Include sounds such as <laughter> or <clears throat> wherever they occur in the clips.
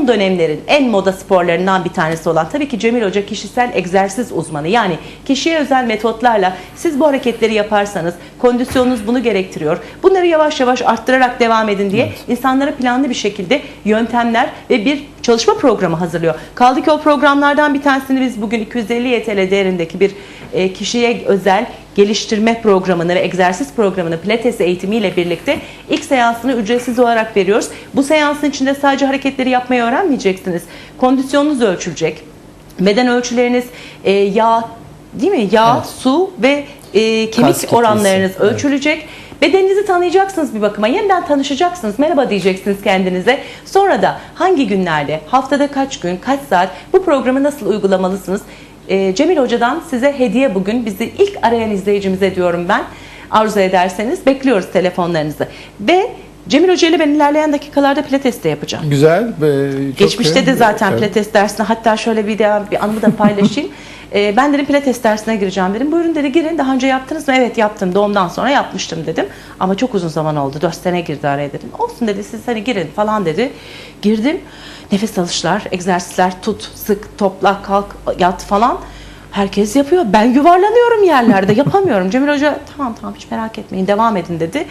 son dönemlerin en moda sporlarından bir tanesi olan tabii ki Cemil Hoca kişisel egzersiz uzmanı. Yani kişiye özel metotlarla siz bu hareketleri yaparsanız kondisyonunuz bunu gerektiriyor. Bunları yavaş yavaş arttırarak devam edin diye insanlara planlı bir şekilde yöntemler ve bir çalışma programı hazırlıyor. Kaldı ki o programlardan bir tanesini biz bugün 250 YTL değerindeki bir e, kişiye özel geliştirme programını ve egzersiz programını pilates eğitimiyle birlikte ilk seansını ücretsiz olarak veriyoruz. Bu seansın içinde sadece hareketleri yapmayı öğrenmeyeceksiniz. Kondisyonunuz ölçülecek. Beden ölçüleriniz e, yağ değil mi? Yağ, Evet. su ve e, kemik kitlesi, oranlarınız evet. ölçülecek. Bedeninizi tanıyacaksınız bir bakıma. Yeniden tanışacaksınız. Merhaba diyeceksiniz kendinize. Sonra da hangi günlerde, haftada kaç gün, kaç saat bu programı nasıl uygulamalısınız? Ee, Cemil Hoca'dan size hediye bugün. Bizi ilk arayan izleyicimize diyorum ben. Arzu ederseniz bekliyoruz telefonlarınızı. Ve Cemil Hoca ile ben ilerleyen dakikalarda pilates de yapacağım. Güzel. ve çok Geçmişte de iyi. zaten Evet. pilates dersine hatta şöyle bir daha bir anımı da paylaşayım. <laughs> Ee, ben dedim pilates dersine gireceğim dedim. Buyurun dedi girin. Daha önce yaptınız mı? Evet yaptım. Doğumdan sonra yapmıştım dedim. Ama çok uzun zaman oldu. 4 sene girdi araya dedim. Olsun dedi siz hani girin falan dedi. Girdim. Nefes alışlar, egzersizler tut, sık, topla, kalk, yat falan. Herkes yapıyor. Ben yuvarlanıyorum yerlerde. Yapamıyorum. <laughs> Cemil Hoca tamam tamam hiç merak etmeyin devam edin dedi.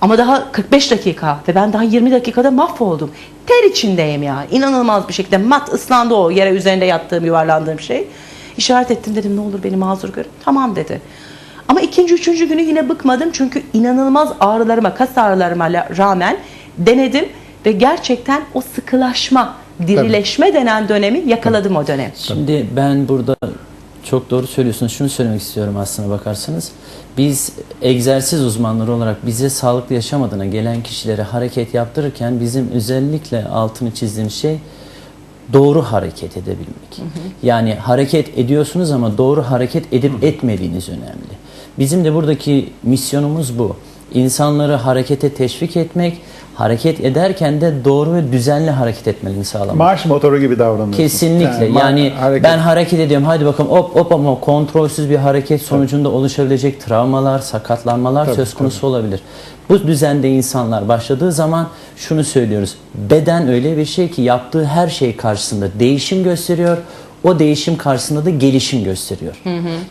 Ama daha 45 dakika ve ben daha 20 dakikada mahvoldum. Ter içindeyim ya. İnanılmaz bir şekilde mat ıslandı o yere üzerinde yattığım yuvarlandığım şey. İşaret ettim dedim ne olur beni mazur görün. Tamam dedi. Ama ikinci, üçüncü günü yine bıkmadım çünkü inanılmaz ağrılarıma, kas ağrılarıma la- rağmen denedim ve gerçekten o sıkılaşma, dirileşme denen dönemi yakaladım o dönem. Şimdi ben burada çok doğru söylüyorsunuz. Şunu söylemek istiyorum aslına bakarsanız. Biz egzersiz uzmanları olarak bize sağlıklı yaşam adına gelen kişilere hareket yaptırırken bizim özellikle altını çizdiğimiz şey doğru hareket edebilmek. Yani hareket ediyorsunuz ama doğru hareket edip etmediğiniz önemli. Bizim de buradaki misyonumuz bu. İnsanları harekete teşvik etmek, hareket ederken de doğru ve düzenli hareket etmelerini sağlamak. Marş motoru gibi davranıyorsun. Kesinlikle. ma- Yani, hareket- ben hareket ediyorum. Hadi bakalım hop hop ama kontrolsüz bir hareket sonucunda oluşabilecek travmalar, sakatlanmalar Tabii, söz konusu olabilir. Bu düzende insanlar başladığı zaman şunu söylüyoruz. Beden öyle bir şey ki yaptığı her şey karşısında değişim gösteriyor. O değişim karşısında da gelişim gösteriyor.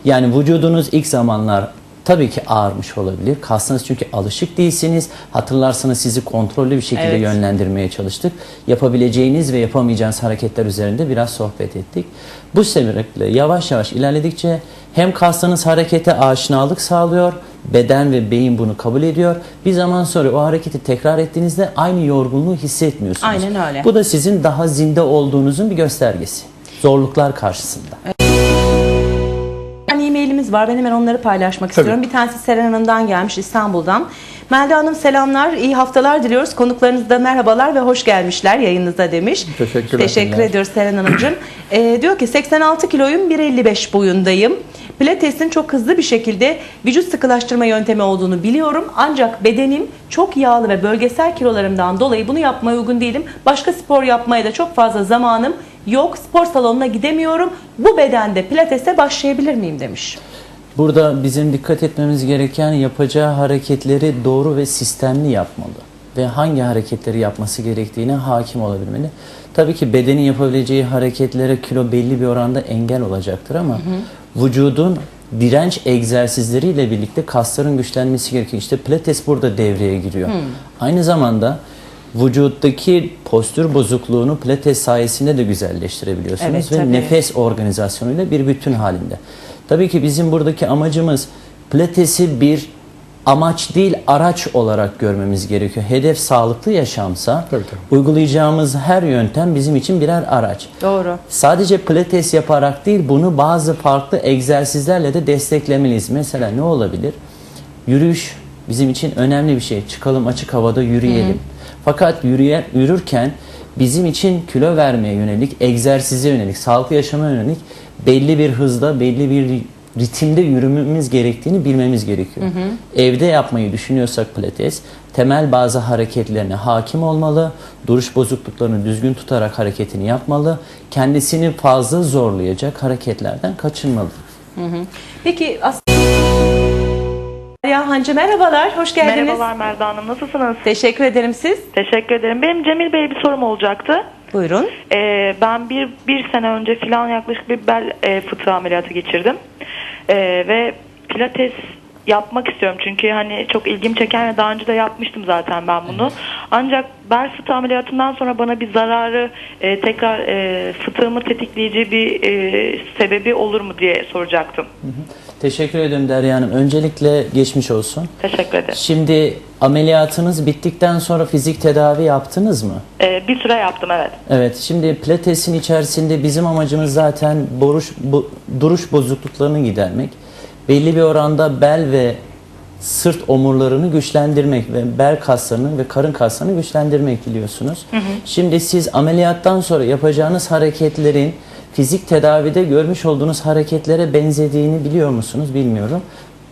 Yani vücudunuz ilk zamanlar tabii ki ağırmış olabilir. Kaslarınız çünkü alışık değilsiniz. Hatırlarsanız sizi kontrollü bir şekilde Evet. yönlendirmeye çalıştık. Yapabileceğiniz ve yapamayacağınız hareketler üzerinde biraz sohbet ettik. Bu sebeple yavaş yavaş ilerledikçe hem kaslarınız harekete aşinalık sağlıyor, beden ve beyin bunu kabul ediyor. Bir zaman sonra o hareketi tekrar ettiğinizde aynı yorgunluğu hissetmiyorsunuz. Aynen öyle. Bu da sizin daha zinde olduğunuzun bir göstergesi. Zorluklar karşısında. E-mailimiz var. Ben hemen onları paylaşmak Tabii. istiyorum. Bir tanesi Seren Hanım'dan gelmiş İstanbul'dan. Melda Hanım selamlar, iyi haftalar diliyoruz. Konuklarınız da merhabalar ve hoş gelmişler yayınınıza demiş. Teşekkürler. Teşekkür ediyoruz Seren Hanımcığım. <clears throat> Ee, diyor ki 86 kiloyum, 1.55 boyundayım. Pilates'in çok hızlı bir şekilde vücut sıkılaştırma yöntemi olduğunu biliyorum. Ancak bedenim çok yağlı ve bölgesel kilolarımdan dolayı bunu yapmaya uygun değilim. Başka spor yapmaya da çok fazla zamanım yok. Spor salonuna gidemiyorum. Bu bedende pilatese başlayabilir miyim demiş. Burada bizim dikkat etmemiz gereken yapacağı hareketleri doğru ve sistemli yapmalı. Ve hangi hareketleri yapması gerektiğine hakim olabilmeli. Tabii ki bedenin yapabileceği hareketlere kilo belli bir oranda engel olacaktır ama vücudun direnç egzersizleriyle birlikte kasların güçlenmesi gerekiyor. İşte pilates burada devreye giriyor. Aynı zamanda vücuttaki postür bozukluğunu pilates sayesinde de güzelleştirebiliyorsunuz Evet, ve tabii. nefes organizasyonuyla bir bütün halinde. Tabii ki bizim buradaki amacımız pilatesi bir amaç değil araç olarak görmemiz gerekiyor. Hedef sağlıklı yaşamsa Tabii, tabii. uygulayacağımız her yöntem bizim için birer araç. Doğru. Sadece pilates yaparak değil bunu bazı farklı egzersizlerle de desteklemeliyiz. Mesela ne olabilir? Yürüyüş bizim için önemli bir şey. Çıkalım açık havada yürüyelim. Fakat yürüye, yürürken bizim için kilo vermeye yönelik, egzersize yönelik, sağlıklı yaşama yönelik belli bir hızda, belli bir ritimde yürümemiz gerektiğini bilmemiz gerekiyor. Evde yapmayı düşünüyorsak pilates, temel bazı hareketlerine hakim olmalı, duruş bozukluklarını düzgün tutarak hareketini yapmalı, kendisini fazla zorlayacak hareketlerden kaçınmalı. Peki aslında Derya Hancı merhabalar, hoş geldiniz. Merhabalar Merda Hanım, nasılsınız? Teşekkür ederim siz. Teşekkür ederim. Benim Cemil Bey'e bir sorum olacaktı. Buyurun. Ee, ben bir, bir sene önce filan yaklaşık bir bel e, fıtığı ameliyatı geçirdim. Ee, ve pilates yapmak istiyorum çünkü hani çok ilgim çeken ve daha önce de yapmıştım zaten ben bunu. Ancak bel fıtığı ameliyatından sonra bana bir zararı e, tekrar e, fıtığımı tetikleyici bir e, sebebi olur mu diye soracaktım. Teşekkür ederim Derya Hanım. Öncelikle geçmiş olsun. Teşekkür ederim. Şimdi ameliyatınız bittikten sonra fizik tedavi yaptınız mı? Ee, bir süre yaptım evet. Evet, şimdi pilatesin içerisinde bizim amacımız zaten boruş, bu, duruş bozukluklarını gidermek. Belli bir oranda bel ve sırt omurlarını güçlendirmek ve bel kaslarını ve karın kaslarını güçlendirmek biliyorsunuz. Şimdi siz ameliyattan sonra yapacağınız hareketlerin fizik tedavide görmüş olduğunuz hareketlere benzediğini biliyor musunuz bilmiyorum.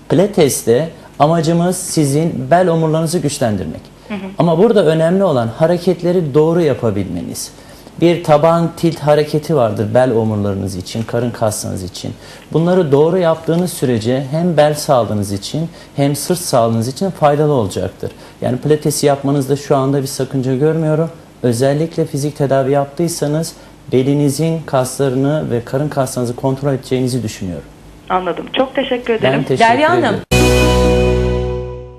Pilates'te amacımız sizin bel omurlarınızı güçlendirmek. Ama burada önemli olan hareketleri doğru yapabilmeniz. Bir taban tilt hareketi vardır bel omurlarınız için, karın kaslarınız için. Bunları doğru yaptığınız sürece hem bel sağlığınız için hem sırt sağlığınız için faydalı olacaktır. Yani pilatesi yapmanızda şu anda bir sakınca görmüyorum. Özellikle fizik tedavi yaptıysanız belinizin kaslarını ve karın kaslarınızı kontrol edeceğinizi düşünüyorum. Anladım. Çok teşekkür ederim. Ben teşekkür Derya ederim. Hanım.